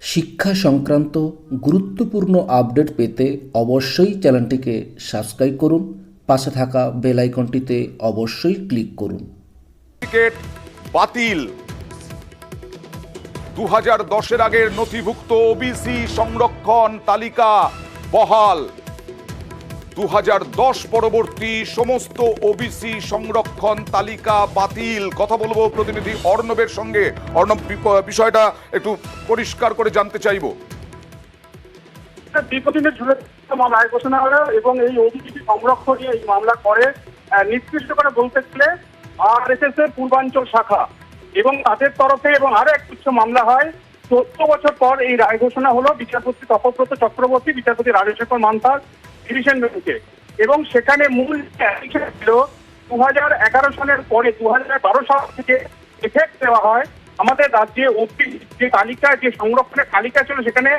শিক্ষা সংক্রান্ত গুরুত্বপূর্ণ আপডেট পেতে অবশ্যই চ্যানেলটিকে সাবস্ক্রাইব করুন, পাশে থাকা বেল আইকনটিতে অবশ্যই ক্লিক করুন। টিকিট বাতিল। দু হাজার দশের আগের নথিভুক্ত ওবিসি সংরক্ষণ তালিকা বহাল। দু হাজার দশ পরবর্তী সমস্ত ওবিসি সংরক্ষণ তালিকা বাতিল। কথা বলব প্রতিনিধি অর্ণবের সঙ্গে। অর্ণব বিষয়টা একটু পরিষ্কার করে জানতে চাইব। দীর্ঘদিনের ঝুলে থাকা মামলা ঘোষণা হলো এবং এই অভিযোগটি সংরক্ষণ নিয়ে এই মামলা করে নির্দিষ্ট করে বলতে গেলে আর এস পূর্বাঞ্চল শাখা এবং তাদের তরফে এবং আরও এক গুচ্ছ মামলা হয়। চোদ্দ বছর পর এই রায় ঘোষণা হলো। বিচারপতি তপব্রত চক্রবর্তী, বিচারপতি রাজশেখর মান্তার ডিভিশন বেঞ্চে এবং সেখানে মূল ছিল দু হাজার এগারো সালের পরে দু হাজার বারো সাল থেকে এফেক্ট দেওয়া হয়। আমাদের রাজ্যে ওপি যে তালিকা, যে সংরক্ষণের তালিকা ছিল, সেখানে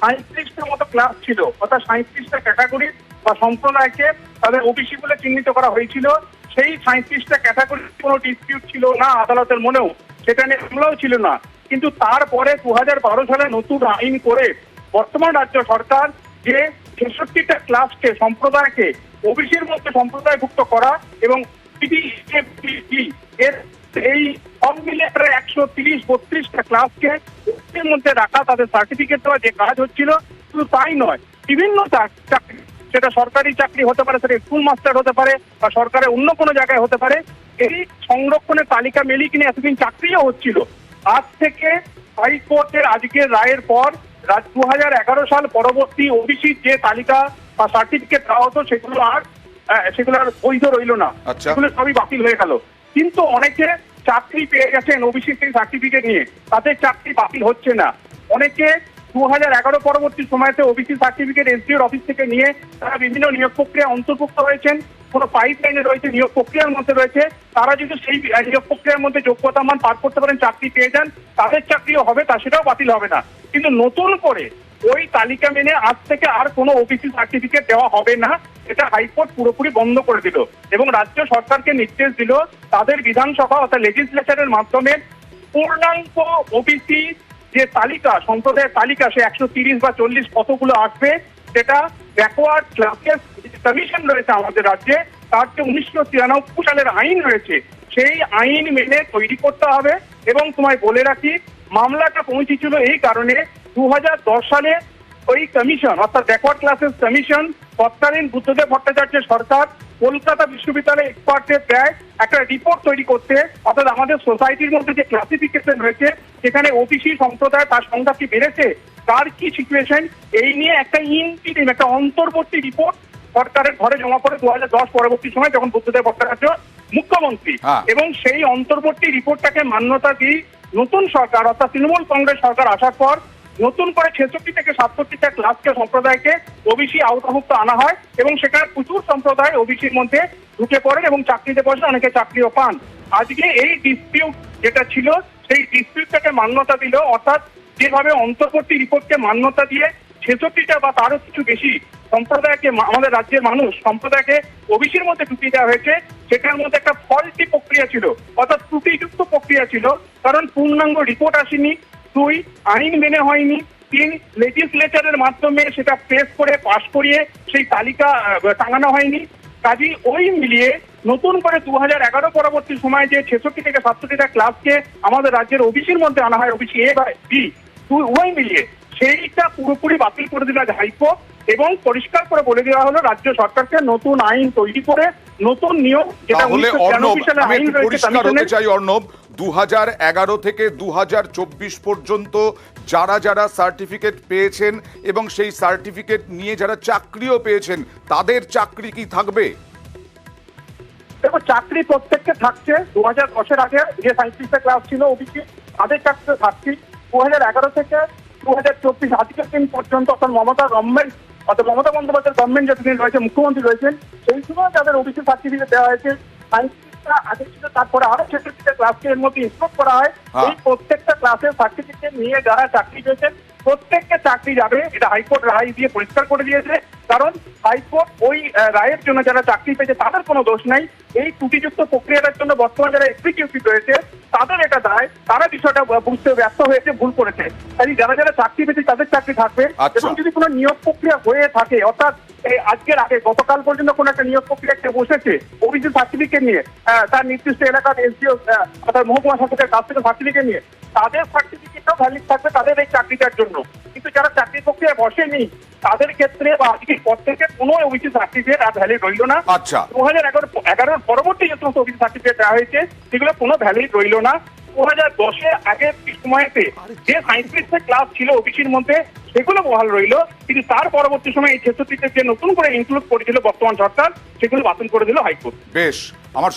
সাঁত্রিশটার মতো ক্লাস ছিল। অর্থাৎ সাঁত্রিশটা ক্যাটাগরি বা সম্প্রদায়কে তাদের ওবিসি বলে চিহ্নিত করা হয়েছিল। সেই সাঁত্রিশটা ক্যাটাগরির কোনো ডিসপিউট ছিল না আদালতের মনেও। সেটা নিয়ে মামলাও ছিল না। কিন্তু তারপরে দু হাজার বারো সালে নতুন আইন করে বর্তমান রাজ্য সরকার যে ছেষট্টিটা ক্লাসকে সম্প্রদায়কে ওবিসির মধ্যে সম্প্রদায়ভুক্ত করা এবং PDFPD এর এই সব মিলে একশো তিরিশ, বত্রিশটা ক্লাসকে এর মধ্যে রাখা, তাদের সার্টিফিকেট দেওয়া যে কাজ হচ্ছিল, শুধু তাই নয়, বিভিন্ন চাক- চাকরি, সেটা সরকারি চাকরি হতে পারে, সেটা স্কুল মাস্টার হতে পারে বা সরকারের অন্য কোনো জায়গায় হতে পারে, এই সংরক্ষণের তালিকা মেলি কিনে এতদিন চাকরিও হচ্ছিল। আজ থেকে হাইকোর্টের আজকের রায়ের পর দু হাজার এগারো সাল পরবর্তী ওবিসি যে তালিকা বা সার্টিফিকেট দেওয়া হতো সেগুলো আর সেগুলো আর বৈধ রইল না। আচ্ছা। সেগুলো সবই বাতিল হয়ে গেল। কিন্তু অনেকে চাকরি পেয়ে গেছেন ওবিসি সেই সার্টিফিকেট নিয়ে। তাদের চাকরি বাতিল হচ্ছে না। অনেকে দু হাজার এগারো পরবর্তী সময়তে ওবিসি সার্টিফিকেট এসডিওর অফিস থেকে নিয়ে তারা বিভিন্ন নিয়োগ প্রক্রিয়া অন্তর্ভুক্ত হয়েছেন। কোনো পাইপ লাইনে রয়েছে, নিয়োগ প্রক্রিয়ার মধ্যে রয়েছে, তারা যদি সেই নিয়োগ প্রক্রিয়ার মধ্যে যোগ্যতা মান পার করতে পারেন, চাকরি পেয়ে যান, তাদের চাকরিও হবে, তা সেটাও বাতিল হবে না। কিন্তু নতুন করে ওই তালিকা মেনে আজ থেকে আর কোনো ওবিসি সার্টিফিকেট দেওয়া হবে না, এটা হাইকোর্ট পুরোপুরি বন্ধ করে দিল। এবং রাজ্য সরকারকে নির্দেশ দিল, তাদের বিধানসভা অর্থাৎ লেজিসলেচারের মাধ্যমে পূর্ণাঙ্গ ওবিসি যে তালিকা, সম্প্রদায়ের তালিকা, সে একশো তিরিশ বা চল্লিশ কতগুলো আসবে, সেটা ব্যাকওয়ার্ড ক্লাসেস কমিশন রয়েছে আমাদের রাজ্যে, তার যে উনিশশো তিরানব্বই সালের আইন রয়েছে। সেই আইন মেনে তৈরি করতে হবে এবং তোমায় বলে রাখি, মামলাটা পৌঁছেছিল এই কারণে দু হাজার দশ সালে ওই কমিশন অর্থাৎ ব্যাকওয়ার্ড ক্লাসেস কমিশন তৎকালীন বুদ্ধদেব ভট্টাচার্যের সরকার কলকাতা বিশ্ববিদ্যালয়ে এক্সপার্টদের দেয় একটা রিপোর্ট তৈরি করতে, অর্থাৎ আমাদের সোসাইটির মধ্যে যে ক্লাসিফিকেশন রয়েছে, সেখানে ওবিসি সম্প্রদায় তার সংখ্যা কি বেড়েছে, তার কি সিচুয়েশন এই নিয়ে একটা ইনটিরিম একটা অন্তর্বর্তী রিপোর্ট সরকারের ঘরে জমা পড়ে দু হাজার দশ পরবর্তী সময় যখন বুদ্ধদেব ভট্টাচার্য মুখ্যমন্ত্রী হ্যাঁ। এবং সেই অন্তর্বর্তী রিপোর্টটাকে মান্যতা দিয়ে নতুন সরকার অর্থাৎ তৃণমূল কংগ্রেস সরকার আসার পর নতুন করে ছেষট্টি থেকে সাতষট্টিটা ক্লাসকে সম্প্রদায়কে ওবিসি আওতাভুক্ত আনা হয় এবং সেখানে প্রচুর সম্প্রদায় ওবিসির মধ্যে ঢুকে পড়েন এবং চাকরিতে বসে অনেকে চাকরিও পান আজকে এই ডিসপিউট যেটা ছিল সেই ডিসপিউটটাকে মান্যতা দিল অর্থাৎ যেভাবে অন্তর্বর্তী রিপোর্টকে মান্যতা দিয়ে ছেষট্টিটা বা তারও কিছু বেশি সম্প্রদায়কে আমাদের রাজ্যের মানুষ সম্প্রদায়কে ওবিসির মধ্যে ঢুকিয়ে দেওয়া হয়েছে। সেটার মধ্যে একটা ফল্টি প্রক্রিয়া ছিল, অর্থাৎ ত্রুটিযুক্ত প্রক্রিয়া ছিল। কারণ পূর্ণাঙ্গ রিপোর্ট আসেনি, দুই, আইন মেনে হয়নি, তিন লেজিসলেচারের মাধ্যমে সেটা প্রেস করে পাশ করিয়ে সেই তালিকা টাঙানো হয়নি। কাজী ওই মিলিয়ে নতুন করে দু এগারো পরবর্তী সময় যে ছেষট্টি থেকে সাতষট্টিটা ক্লাসকে আমাদের রাজ্যের ওবিসির মধ্যে আনা হয়, ওবিসি এ বা বি উভয় মিলিয়ে সেইটা পুরোপুরি বাতিল করে দিল আজ হাইকোর্ট এবং পরিষ্কার করে বলে দেওয়া হলো রাজ্য সরকারকে নতুন আইন তৈরি করে নতুন নিয়ম যেটা পরিষ্কার হতে চাই অর্ণব দু থেকে দু পর্যন্ত যারা যারা সার্টিফিকেট পেয়েছেন এবং সেই সার্টিফিকেট নিয়ে যারা চাকরিও পেয়েছেন তাদের চাকরি কি থাকবে? দেখো চাকরি প্রত্যেককে থাকছে। দু হাজার দশের আগে যে সাঁত্রিশটা ক্লাস ছিল ওবিসি তাদের চাকরি থাকছে। দু হাজার এগারো থেকে দু হাজার চব্বিশ আজকের দিন পর্যন্ত অর্থাৎ মমতা গভর্নমেন্ট অর্থাৎ মমতা বন্দ্যোপাধ্যায়ের গভর্নমেন্ট যতদিন রয়েছে মুখ্যমন্ত্রী রয়েছেন সেই সময় যাদের ওবিসি সার্টিফিকেট দেওয়া হয়েছে সাঁত্রিশটা আগে ছিল তারপরে আরও ছেষট্টিটা ক্লাসকে এর মধ্যে ইনস্টক করা হয়। এই প্রত্যেকটা ক্লাসের সার্টিফিকেট নিয়ে যারা চাকরি পেয়েছেন প্রত্যেককে চাকরি যাবে এটা হাইকোর্ট রায় দিয়ে পরিষ্কার করে দিয়েছে। কারণ হাইকোর্ট ওই রায়ের জন্য যারা চাকরি পেয়েছে তাদের কোনো দোষ নাই। এই ত্রুটিযুক্ত প্রক্রিয়াটার জন্য বর্তমানে যারা এক্সিকিউটিভ রয়েছে তাদের এটা দায় তারা বিষয়টা বুঝতে ব্যর্থ হয়েছে ভুল করেছে। তাই যারা যারা চাকরি থাকবে আচ্ছা। এবং যদি কোনো নিয়োগ প্রক্রিয়া হয়ে থাকে অর্থাৎ আজকের আগে গতকাল পর্যন্ত কোনো একটা নিয়োগ প্রক্রিয়া বসেছে ওবিসি সার্টিফিকেট নিয়ে তার নির্দিষ্ট এলাকার এসডিও অর্থাৎ মহকুমা শাসকের কাছ থেকে সার্টিফিকেট নিয়ে তাদের সার্টিফিকেটটাও ভ্যালিড থাকবে তাদের এই চাকরিটার জন্য। কিন্তু যারা চাকরি প্রক্রিয়ায় বসেনি তাদের ক্ষেত্রে বা আজকের পর থেকে কোনো ওবিসি সার্টিফিকেট আর ভ্যালিড রইল না। আচ্ছা। দু হাজার এগারো এগারোর পরবর্তী যে সমস্ত অফিস সার্টিফিকেট দেওয়া হয়েছে সেগুলো কোনো ভ্যালিড রইল না। দু হাজার আগের সময়তে যে সায়েন্সের ক্লাস ছিল ওবিসির মধ্যে, সেগুলো বহাল রইল। কিন্তু তার পরবর্তী সময় এই ছেষট্টিতে যে নতুন করে ইনক্লুড করেছিল বর্তমান সরকার, সেগুলো বাতিল করে হাইকোর্ট। বেশ, আমার